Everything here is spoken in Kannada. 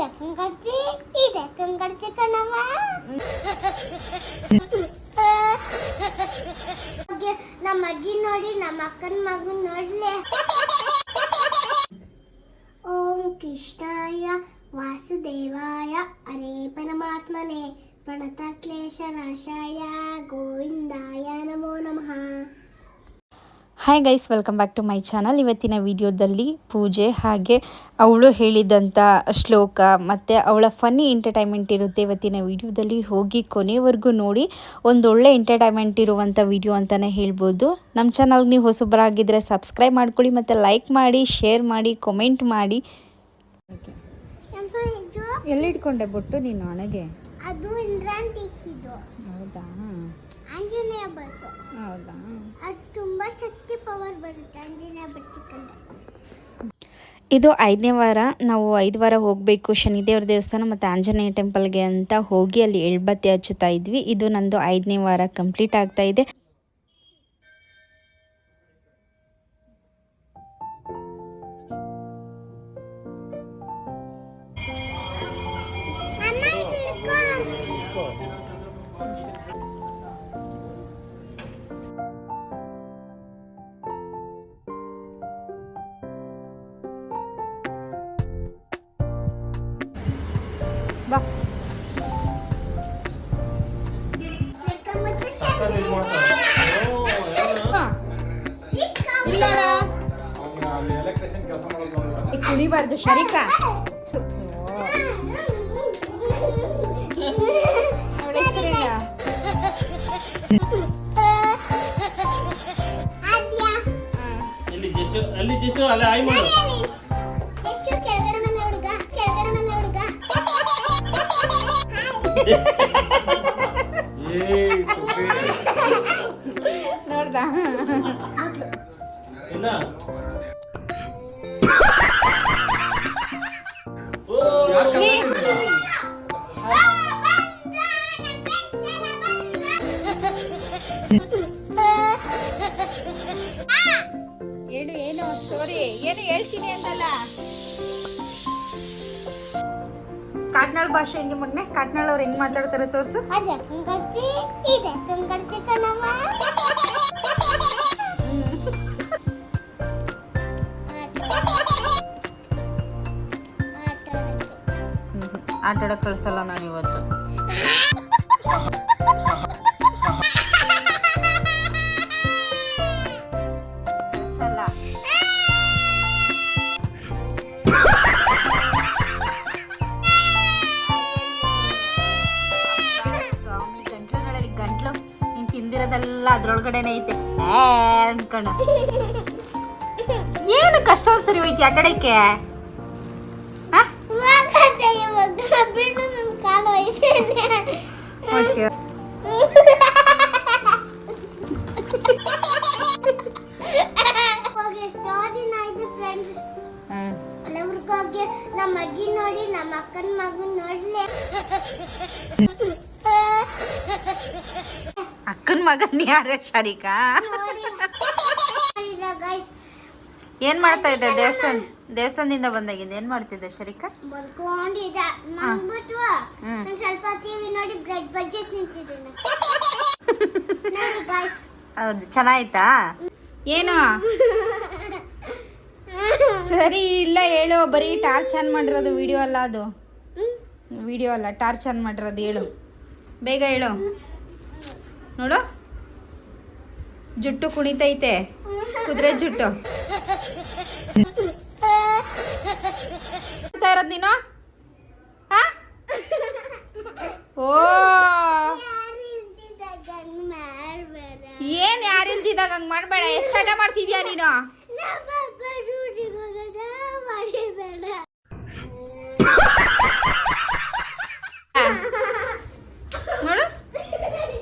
ಅದಕ್ಕನ್ ಕಡ್ತಿ ಇದಕ್ಕೂ ಕಡ್ತಿ ಕಣವ ನಮ್ಮ ಅಜ್ಜಿ ನೋಡಿ, ನಮ್ಮ ಅಕ್ಕನ ಮಗು ನೋಡ್ಲೆ. ಓಂ ಕೃಷ್ಣಾಯ ವಾಸುದೇವಾಯ. ಹರೇ ಪರಮಾತ್ಮನೇ. ಪ್ರಣತ ಕ್ಲೇಶ ನಾಶಾಯ. ಗೋವಿಂದಾಯ ನಮೋ ನಮಃ. Hi guys welcome back to my channel ಇವತ್ತಿನ ವಿಡಿಯೋದಲ್ಲಿ ಪೂಜೆ ಹಾಗೆ ಅವಳು ಹೇಳಿದಂಥ ಶ್ಲೋಕ ಮತ್ತು ಅವಳ ಫನ್ನಿ ಎಂಟರ್ಟೈನ್ಮೆಂಟ್ ಇರುತ್ತೆ ಇವತ್ತಿನ ವಿಡಿಯೋದಲ್ಲಿ ಹೋಗಿ ಕೊನೆವರೆಗೂ ನೋಡಿ ಒಂದೊಳ್ಳೆ ಎಂಟರ್ಟೈನ್ಮೆಂಟ್ ಇರುವಂಥ ವಿಡಿಯೋ ಅಂತಲೇ ಹೇಳ್ಬೋದು. ನಮ್ಮ ಚಾನಲ್ಗೆ ನೀವು ಹೊಸಬರಾಗಿದ್ದರೆ ಸಬ್ಸ್ಕ್ರೈಬ್ ಮಾಡ್ಕೊಳ್ಳಿ ಮತ್ತು ಲೈಕ್ ಮಾಡಿ ಶೇರ್ ಮಾಡಿ ಕಮೆಂಟ್ ಮಾಡಿ. ಎಲ್ಲಿಟ್ಕೊಂಡೆ ಬೊಟ್ಟು ನೀನು ಹಣೆಗೆ ಹೌದಾ? ಆಂಜನೇಯ ಬರ್ತು ಹೌದಾ? ಅದು ತುಂಬಾ ಶಕ್ತಿ ಪವರ್ ಬರುತ್ತೆ ಆಂಜನೇಯ ಬರ್ತಿಕೊಂಡ ಇದು ಐದನೇ ವಾರ. ನಾವು ಐದು ವಾರ ಹೋಗಬೇಕು. ಶನಿದೇವ್ರ ದೇವಸ್ಥಾನ ಮತ್ತು ಆಂಜನೇಯ ಟೆಂಪಲ್ಗೆ ಅಂತ ಹೋಗಿ ಅಲ್ಲಿ ಎಳ್ಬತ್ತಿ ಹಚ್ಚುತ್ತಾ ಇದ್ವಿ. ಇದು ನಂದು ಐದನೇ ವಾರ ಕಂಪ್ಲೀಟ್ ಆಗ್ತಾ ಇದೆ. ಬಾ. ಹಿಡ್ಕೊ. ಕುಡಿಬಾರ್ದು ಶರಿಕಾ ಆದ್ಯಾ. ಎಲ್ಲಿ ಜಶು ಅಲ್ಲಿ ಜಶು ಅಲ್ಲಿ ಆಯ್ ಮಾಡು ನೋಡ್ದಾ. ಹೇಳು ಏನು ಸ್ಟೋರಿ ಏನು ಹೇಳ್ತೀನಿ ಅಂತಲ್ಲ? ಕಾಟ್ನಾಳ್ ಭಾಷೆ ಹೆಂಗೆ ಮಗ್ನೆ? ಕಾಟ್ನಾಳ್ ಅವ್ರು ಹೆಂಗ್ ಮಾತಾಡ್ತಾರೆ ತೋರ್ಸು. ಕಣವ ಆಟ ಆಡಕ್ ಕಳ್ಸಲ್ಲ ನಾನು ಇವತ್ತು. ನೀನ್ ತಿಂದಿರೋದೆಲ್ಲ ಅದ್ರೊಳಗಡೆನೆ ಐತೆ. ಅನ್ಕೊಂಡು ಏನು ಕಷ್ಟ ಸರಿ ಹೋಯ್ತಿ ಆ ಅವ್ರಿಗೋಗಿ ನಮ್ಮ ಅಜ್ಜಿ ನೋಡಿ ನಮ್ಮ ಅಕ್ಕನ ಮಗನ್ ನೋಡ್ಲಿ. ಅಕ್ಕನ ಮಗನ್ ಯಾರ ಶರೀಕಾ? ಏನ್ ಮಾಡ್ತಾ ಇದ್ದೆ? ದೇವಸ್ಥಾನ ದೇವಸ್ಥಾನದಿಂದ ಬಂದಾಗಿಂದ ಏನ್ ಮಾಡ್ತಿದ್ದೆ ಶರಿಕಾ? ಸ್ವಲ್ಪ ಟಿವಿ ನೋಡಿ ಬ್ರೆಡ್ ಬಜ್ಜಿ ತಿಂತಿದ್ದೀನಿ ನೋಡಿ ಗೈಸ್ ಹೌದು ಚೆನ್ನಾಯ್ತಾ? ಏನು? ಸರಿ ಇಲ್ಲ ಹೇಳು. ಬರೀ ಟಾರ್ಚ್ ಆನ್ ಮಾಡಿರೋದು ವಿಡಿಯೋ ಅಲ್ಲ ಅದು. ವಿಡಿಯೋ ಅಲ್ಲ ಟಾರ್ಚ್ ಆನ್ ಮಾಡಿರೋದು ಹೇಳು. ಬೇಗ ಹೇಳು. ನೋಡು. ಜುಟ್ಟು ಕುಣಿತೈತೆ. ಕುದುರೆ ಜುಟ್ಟು. ಇರೋದು ನೀನು? ಓ. ಏನ್ ಯಾರಿಲ್ದಿದಾಗ ಹಂಗ್ ಮಾಡ್ಬೇಡ. ಎಷ್ಟು ಮಾಡ್ತಿದ್ಯಾ ನೀನು?